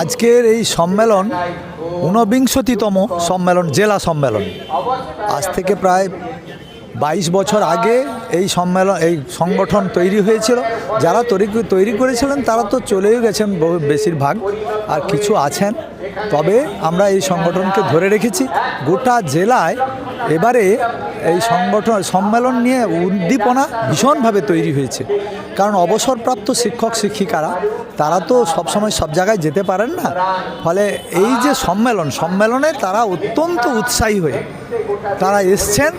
আজকের এই সম্মেলন ঊনবিংশতিতম সম্মেলন, জেলা সম্মেলন। আজ থেকে প্রায় বাইশ বছর আগে এই সম্মেলন, এই সংগঠন তৈরি হয়েছিল। যারা তৈরি তৈরি করেছিলেন, তারা তো চলেও গেছেন বহু বেশিরভাগ, আর কিছু আছেন। তবে আমরা এই সংগঠনকে ধরে রেখেছি। গোটা জেলায় এবারে এই সংগঠন, সম্মেলন নিয়ে উদ্দীপনা ভীষণভাবে তৈরি হয়েছে। কারণ অবসরপ্রাপ্ত শিক্ষক, শিক্ষিকারা, তারা তো সবসময় সব জায়গায় যেতে পারেন না। ফলে এই যে সম্মেলন, সম্মেলনে তারা অত্যন্ত উৎসাহী হয়ে তারা এসছেন।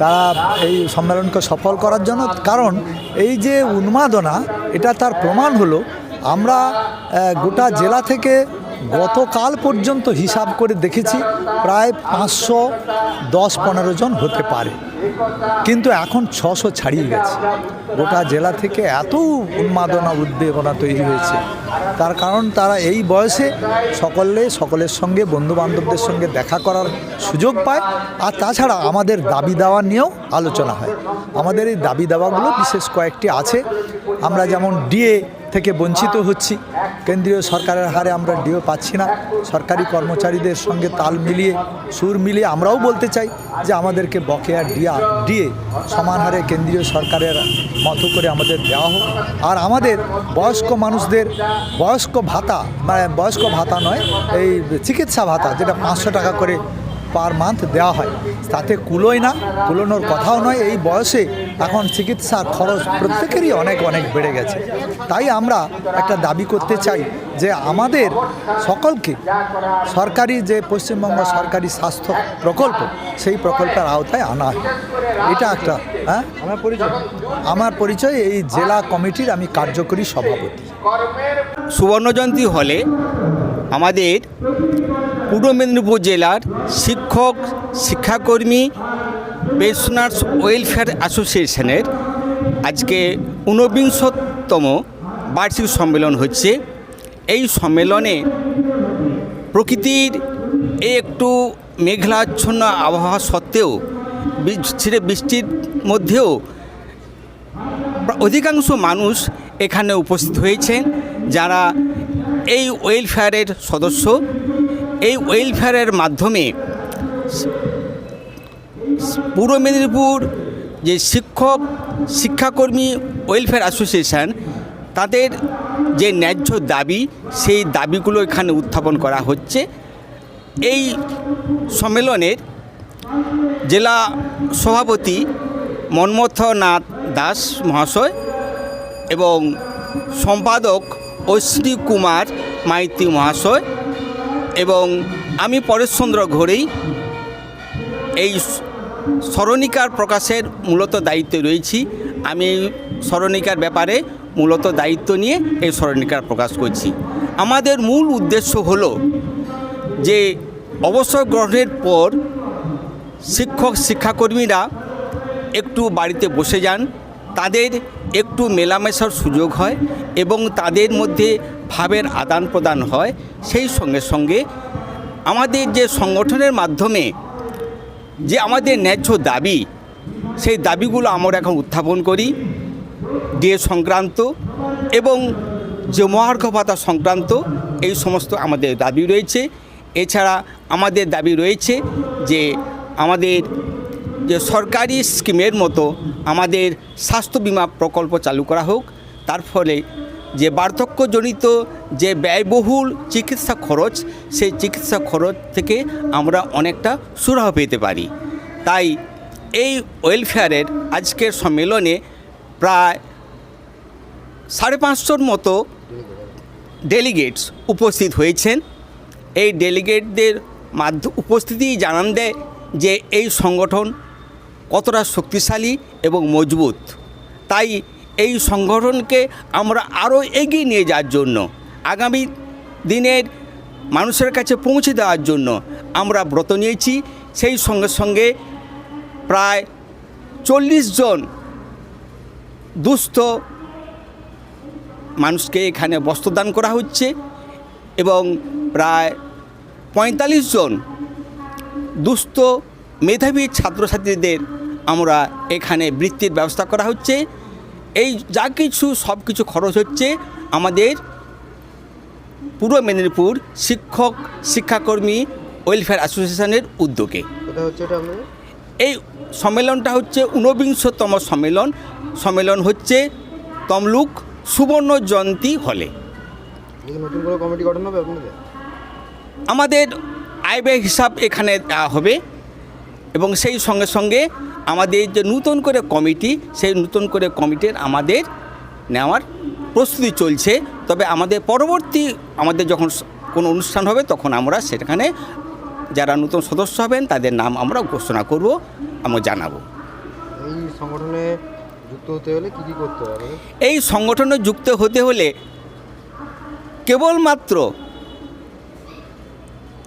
তারা এই সম্মেলনকে সফল করার জন্য। কারণ এই যে উন্মাদনা, এটা তার প্রমাণ হলো, আমরা গোটা জেলা থেকে গতকাল পর্যন্ত হিসাব করে দেখেছি, প্রায় পাঁচশো দশ পনেরো জন হতে পারে। কিন্তু এখন ছশো ছাড়িয়ে গেছে। গোটা জেলা থেকে এত উন্মাদনা উদ্বেগনা তৈরি হয়েছে। তার কারণ তারা এই বয়সে সকলে, সকলের সঙ্গে বন্ধু বান্ধবদের সঙ্গে দেখা করার সুযোগ পায়। আর তাছাড়া আমাদের দাবি দাওয়া নিয়েও আলোচনা হয়। আমাদের এই দাবি দাওয়াগুলো বিশেষ কয়েকটি আছে। আমরা যেমন ডিএ থেকে বঞ্চিত হচ্ছি কেন্দ্রীয় সরকারের হারে আমরা ডিও পাচ্ছি না। সরকারি কর্মচারীদের সঙ্গে তাল মিলিয়ে, সুর মিলিয়ে আমরাও বলতে চাই যে আমাদেরকে বকেয়া ডিয়া, ডিএ সমান হারে কেন্দ্রীয় সরকারের মতো করে আমাদের দেওয়া হোক। আর আমাদের বয়স্ক মানুষদের, বয়স্ক ভাতা মানে বয়স্ক ভাতা নয়, এই চিকিৎসা ভাতা যেটা পাঁচশো টাকা করে পার মান্থ দেওয়া হয়, তাতে কুলোয় না, কুলোনোর কথাও নয়। এই বয়সে এখন চিকিৎসার খরচ প্রত্যেকেরই অনেক অনেক বেড়ে গেছে। তাই আমরা একটা দাবি করতে চাই যে আমাদের সকলকে সরকারি যে পশ্চিমবঙ্গ সরকারি স্বাস্থ্য প্রকল্প সেই প্রকল্পের আওতায় আনা হয় এটা একটা হ্যাঁ? আমার পরিচয়। আমার পরিচয় এই জেলা কমিটির আমি কার্যকরী সভাপতি। সুবর্ণজয়ন্তী হলে আমাদের পূর্ব মেদিনীপুর জেলার শিক্ষক শিক্ষাকর্মী পেনশনার্স ওয়েলফেয়ার অ্যাসোসিয়েশনের আজকে ঊনবিংশতম বার্ষিক সম্মেলন হচ্ছে। এই সম্মেলনে প্রকৃতির এই একটু মেঘলাচ্ছন্ন আবহাওয়া সত্ত্বেও ছিঁড়ে বৃষ্টির মধ্যেও অধিকাংশ মানুষ এখানে উপস্থিত হয়েছেন। যারা এই ওয়েলফেয়ারের সদস্য, এই ওয়েলফেয়ারের মাধ্যমে পূর্ব মেদিনীপুর যে শিক্ষক, শিক্ষাকর্মী ওয়েলফেয়ার অ্যাসোসিয়েশন তাদের যে ন্যায্য দাবি, সেই দাবিগুলো এখানে উত্থাপন করা হচ্ছে। এই সম্মেলনের জেলা সভাপতি মন্মথনাথ দাস মহাশয় এবং সম্পাদক অশ্বিনী কুমার মাইতি মহাশয় এবং আমি পরেশচন্দ্র ঘড়েই এই স্মরণিকার প্রকাশের মূলত দায়িত্ব রয়েছি। আমি স্মরণিকার ব্যাপারে মূলত দায়িত্ব নিয়ে এই স্মরণিকার প্রকাশ করছি। আমাদের মূল উদ্দেশ্য হল যে অবসর গ্রহণের পর শিক্ষক, শিক্ষাকর্মীরা একটু বাড়িতে বসে যান। তাদের একটু মেলামেশার সুযোগ হয় এবং তাদের মধ্যে ভাবের আদান প্রদান হয়। সেই সঙ্গে সঙ্গে আমাদের যে সংগঠনের মাধ্যমে যে আমাদের ন্যায্য দাবি, সেই দাবিগুলো আমরা এখন উত্থাপন করি। ডিএ সংক্রান্ত এবং যে মহার্ঘ ভাতা সংক্রান্ত এই সমস্ত আমাদের দাবি রয়েছে। এছাড়া আমাদের দাবি রয়েছে যে আমাদের যে সরকারি স্কিমের মতো আমাদের স্বাস্থ্য বিমা প্রকল্প চালু করা হোক। তার ফলে যে বার্ধক্যজনিত যে ব্যয়বহুল চিকিৎসা খরচ, সেই চিকিৎসা খরচ থেকে আমরা অনেকটা সুরাহ পেতে পারি। তাই এই ওয়েলফেয়ারের আজকের সম্মেলনে প্রায় সাড়ে পাঁচশোর মতো ডেলিগেটস উপস্থিত হয়েছেন। এই ডেলিগেটদের মাধ্য, উপস্থিতি জানান দেয় যে এই সংগঠন কতটা শক্তিশালী এবং মজবুত। তাই এই সংগঠনকে আমরা আরও এগিয়ে নিয়ে যাওয়ার জন্য, আগামী দিনের মানুষের কাছে পৌঁছে দেওয়ার জন্য আমরা ব্রত নিয়েছি। সেই সঙ্গে সঙ্গে প্রায় চল্লিশ জন দুস্থ মানুষকে এখানে বস্ত্রদান করা হচ্ছে এবং প্রায় পঁয়তাল্লিশ জন দুস্থ মেধাবী ছাত্রছাত্রীদের আমরা এখানে বৃত্তির ব্যবস্থা করা হচ্ছে। এই যা কিছু সব কিছু খরচ হচ্ছে আমাদের পূর্ব মেদিনীপুর শিক্ষক শিক্ষাকর্মী ওয়েলফেয়ার অ্যাসোসিয়েশনের উদ্যোগে। এই সম্মেলনটা হচ্ছে ঊনবিংশতম সম্মেলন। সম্মেলন হচ্ছে তমলুক সুবর্ণ জয়ন্তী হলে। আমাদের আয় ব্যয় হিসাব এখানে দেওয়া হবে এবং সেই সঙ্গে সঙ্গে আমাদের যে নতুন করে কমিটি সেই নতুন করে কমিটির আমাদের নেওয়ার প্রস্তুতি চলছে। তবে আমাদের পরবর্তী আমাদের যখন কোনো অনুষ্ঠান হবে তখন আমরা সেখানে যারা নতুন সদস্য হবেন তাদের নাম আমরা ঘোষণা করব আমরা জানাব। এই সংগঠনে যুক্ত হতে হলে কি কি করতে হবে? এই সংগঠনে যুক্ত হতে হলে কেবলমাত্র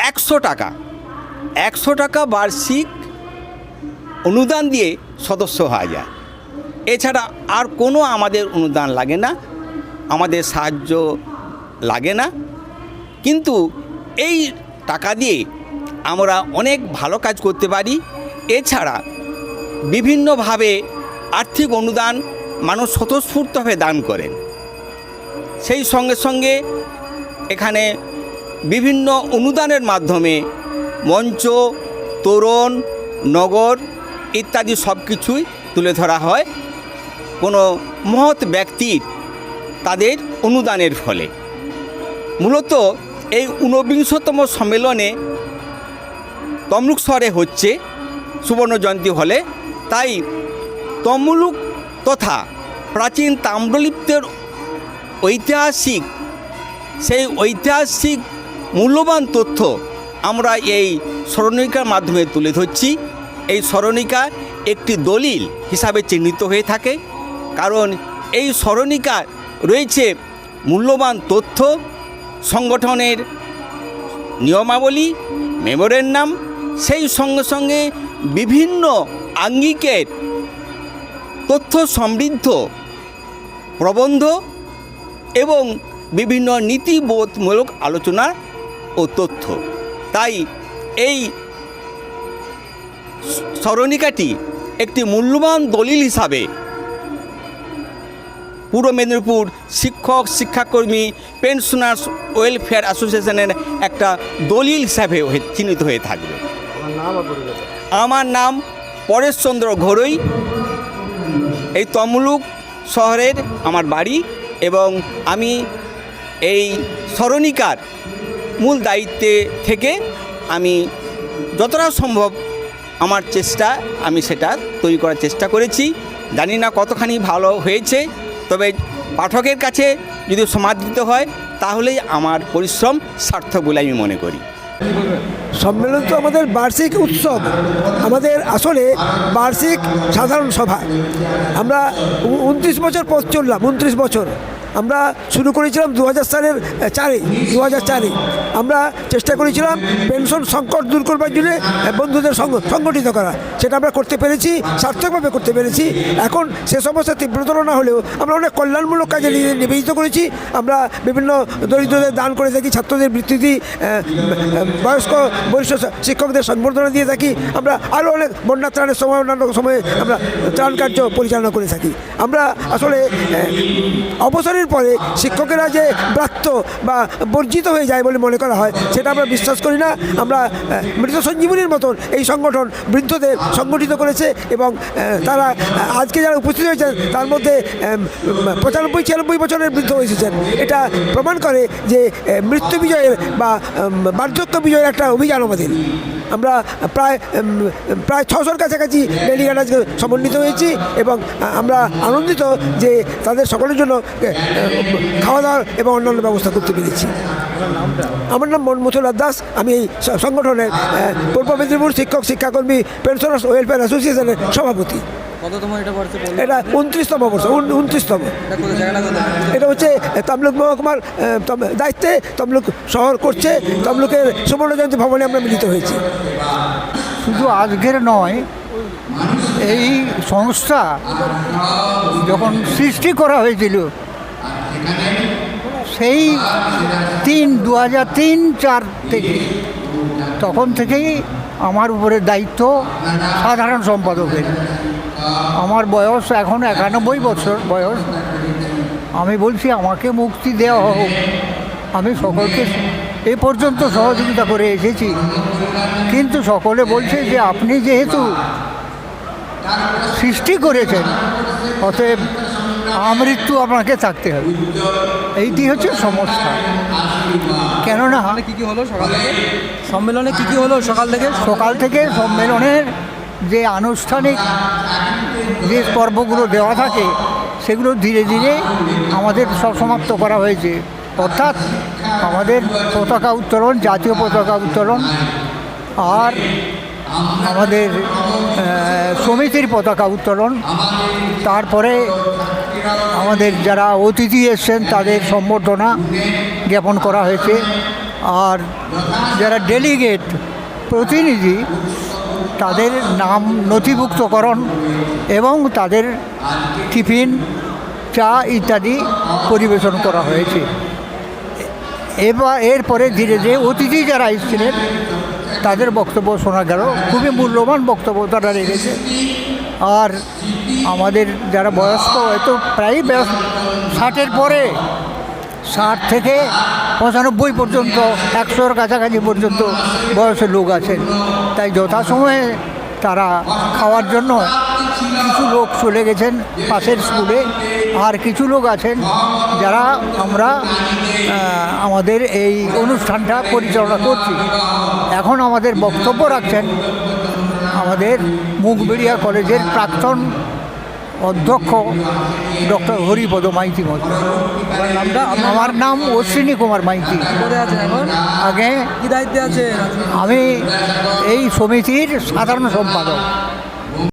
একশো টাকা একশো টাকা বার্ষিক অনুদান দিয়ে সদস্য হওয়া যায়। এছাড়া আর কোনো আমাদের অনুদান লাগে না, আমাদের সাহায্য লাগে না। কিন্তু এই টাকা দিয়ে আমরা অনেক ভালো কাজ করতে পারি। এছাড়া বিভিন্নভাবে আর্থিক অনুদান মানুষ স্বতঃস্ফূর্তভাবে দান করেন। সেই সঙ্গে সঙ্গে এখানে বিভিন্ন অনুদানের মাধ্যমে মঞ্চ, তোরণ, নগর ইত্যাদি সব কিছুই তুলে ধরা হয়। কোনো মহৎ ব্যক্তির তাদের অনুদানের ফলে। মূলত এই ঊনবিংশতম সম্মেলনে তমলুক শহরে হচ্ছে সুবর্ণ জয়ন্তী হলে। তাই তমলুক তথা প্রাচীন তাম্রলিপ্তের ঐতিহাসিক, সেই ঐতিহাসিক মূল্যবান তথ্য আমরা এই স্মরণিকার মাধ্যমে তুলে ধরছি। এই স্মরণিকা একটি দলিল হিসাবে চিহ্নিত হয়ে থাকে, কারণ এই স্মরণিকা রয়েছে মূল্যবান তথ্য, সংগঠনের নিয়মাবলী, মেমোরের নাম, সেই সঙ্গে সঙ্গে বিভিন্ন আঙ্গিকের তথ্য সমৃদ্ধ, প্রবন্ধ এবং বিভিন্ন নীতিবোধমূলক আলোচনা ও তথ্য। তাই এই স্মরণিকাটি একটি মূল্যবান দলিল হিসাবে। পূর্ব মেদিনীপুর শিক্ষক শিক্ষাকর্মী পেনশনার্স ওয়েলফেয়ার অ্যাসোসিয়েশনের একটা দলিল হিসাবে চিহ্নিত হয়ে থাকবে। আমার নাম পরেশচন্দ্র ঘরুই। এই তমলুক শহরের আমার বাড়ি এবং আমি এই স্মরণিকার মূল দায়িত্বে থেকে আমি যতটা সম্ভব আমার চেষ্টা, আমি সেটা তৈরি করার চেষ্টা করেছি। জানি না কতখানি ভালো হয়েছে, তবে পাঠকের কাছে যদি সমাদৃত হয়, তাহলেই আমার পরিশ্রম সার্থক বলে আমি মনে করি। সম্মেলন তো আমাদের বার্ষিক উৎসব, আমাদের আসলে বার্ষিক সাধারণ সভা। আমরা উনত্রিশ বছর পথ চললাম উনত্রিশ বছর। আমরা শুরু করেছিলাম দু হাজার সালের চারে দু চারে। আমরা চেষ্টা করেছিলাম পেনশন সংকট দূর করবার জন্য বন্ধুদের সংগঠিত করা। সেটা আমরা করতে পেরেছি সার্থকভাবে করতে পেরেছি। এখন সে সমস্যা তীব্রতর না হলেও আমরা অনেক কল্যাণমূলক কাজে নিবেদিত করেছি। আমরা বিভিন্ন দরিদ্রদের দান করে থাকি ছাত্রদের বৃত্তি দিই বয়স্ক বরিষ্ঠ শিক্ষকদের সংবর্ধনা দিয়ে থাকি। আমরা আরও অনেক বন্যা ত্রাণের সময় অন্যান্য সময়ে আমরা ত্রাণ কার্য পরিচালনা করে থাকি। আমরা আসলে আহ, অবসরের পরে শিক্ষকেরা যে ব্রাত্য বা বর্জিত হয়ে যায় বলে মনে করা হয়, সেটা আমরা বিশ্বাস করি না। আমরা মৃত সঞ্জীবনীর মতন এই সংগঠন বৃদ্ধদের সংগঠিত করেছে এবং তারা আজকে যারা উপস্থিত হয়েছেন, তার মধ্যে পঁচানব্বই, ছিয়ানব্বই বছরের বৃদ্ধ এসেছেন। এটা প্রমাণ করে যে মৃত্যু বিজয়ের বা বার্ধক্য বিজয়ের একটা অভিযান আমাদের। আমরা প্রায় প্রায় ছশোর কাছাকাছি ডেলিগেট আজকে সমন্বিত হয়েছি এবং আমরা আনন্দিত যে তাদের সকলের জন্য খাওয়া দাওয়ার এবং অন্যান্য ব্যবস্থা করতে পেরেছি। আমার নাম মনমথুলার দাস আমি এই সংগঠনের পূর্ব মেদিনীপুর শিক্ষক শিক্ষাকর্মী পেনশনার্স ওয়েলফেয়ার অ্যাসোসিয়েশনের সভাপতি। এটা বর্ষে পড়ল এটা উনত্রিশতম বর্ষ উনত্রিশতম এটা হচ্ছে তমলুক মহকুমার দায়িত্বে তমলুক শহর করছে তমলুকের সুবর্ণ জয়ন্তী ভবনে আমরা মিলিত হয়েছি। শুধু আজকের নয় এই সংস্থা যখন সৃষ্টি করা হয়েছিল সেই তিন দু হাজার তিন, চার থেকে। তখন থেকেই আমার উপরে দায়িত্ব সাধারণ সম্পাদকের। আমার বয়স এখন একানব্বই বছর বয়স। আমি বলছি, আমাকে মুক্তি দেওয়া হোক। আমি সকলকে এ পর্যন্ত সহযোগিতা করে এসেছি। কিন্তু সকলে বলছে যে, আপনি যেহেতু সৃষ্টি করেছেন, অতএব আমৃত্যু আপনাকে থাকতে হবে। এইটি হচ্ছে সমস্যা। কেননা কি কি হলো? সকাল থেকে? সম্মেলনে কি কি হলো সকাল থেকে? সকাল থেকে সম্মেলনের যে আনুষ্ঠানিক যে পর্বগুলো দেওয়া থাকে সেগুলো ধীরে ধীরে আমাদের সব সমাপ্ত করা হয়েছে। অর্থাৎ আমাদের পতাকা উত্তোলন জাতীয় পতাকা উত্তোলন আর আমাদের সমিতির পতাকা উত্তোলন তারপরে আমাদের যারা অতিথি এসছেন, তাদের সম্বর্ধনা জ্ঞাপন করা হয়েছে। আর যারা ডেলিগেট প্রতিনিধি, তাদের নাম নথিভুক্তকরণ এবং তাদের টিফিন, চা ইত্যাদি পরিবেশন করা হয়েছে। এবার এরপরে ধীরে ধীরে অতিথি যারা এসেছিলেন, তাদের বক্তব্য শোনা গেল। খুবই মূল্যবান বক্তব্য তারা রেখেছে। আর আমাদের যারা বয়স্ক হয়তো প্রায় বয়স ষাটের পরে, ষাট থেকে পঁচানব্বই পর্যন্ত, একশোর কাছাকাছি পর্যন্ত বয়সের লোক আছেন। তাই যথাসময়ে তারা খাওয়ার জন্য কিছু লোক চলে গেছেন পাশের স্কুলে। আর কিছু লোক আছেন যারা আমরা আমাদের এই অনুষ্ঠানটা পরিচালনা করছি। এখন আমাদের বক্তব্য রাখছেন আমাদের মুখবেড়িয়া কলেজের প্রাক্তন অধ্যক্ষ ডক্টর হরিপদ মাইতি মত আমার নাম অশ্বিনী কুমার মাইতি। আগে কি দায়িত্বে আছে আমি এই সমিতির সাধারণ সম্পাদক।